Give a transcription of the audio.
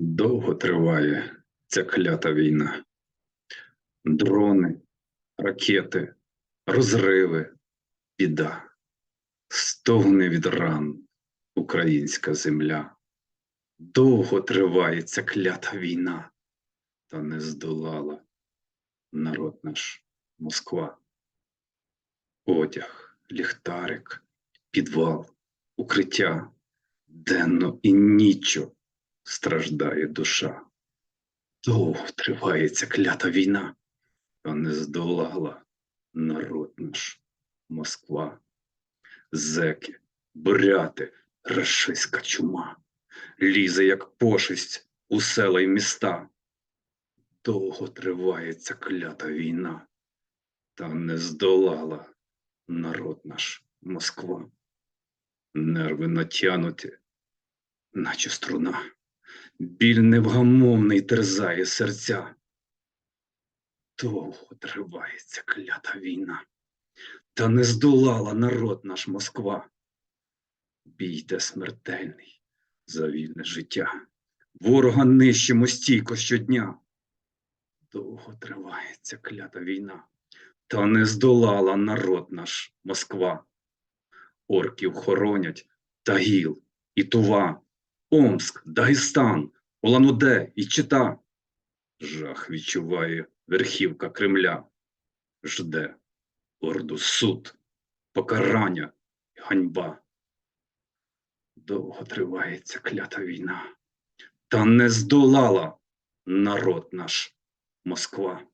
Довго триває ця клята війна. Дрони, ракети, розриви, біда. Стогне від ран українська земля. Довго триває ця клята війна, та не здолала народ наш Москва. Одяг, ліхтарик, підвал, укриття, денно і ніччю страждає душа. Довго триває ця клята війна, та не здолала народ наш Москва. Зеки, буряти, рашиська чума, лізе, як пошесть у села й міста. Довго триває ця клята війна, та не здолала народ наш Москва. Нерви натянуті, наче струна, біль невгамовний терзає серця. Довго триває ця клята війна, та не здолала народ наш Москва. Бійте смертельний за вільне життя, ворога нищимо стійко щодня. Довго триває ця клята війна, та не здолала народ наш Москва. Орків хоронять Тагіл і Тува, Омск, Дагестан, Улан-Удэ і Чита. Жах відчуває верхівка Кремля, жде орду суд, покарання і ганьба. Довго тривається клята війна, та не здолала народ наш Москва.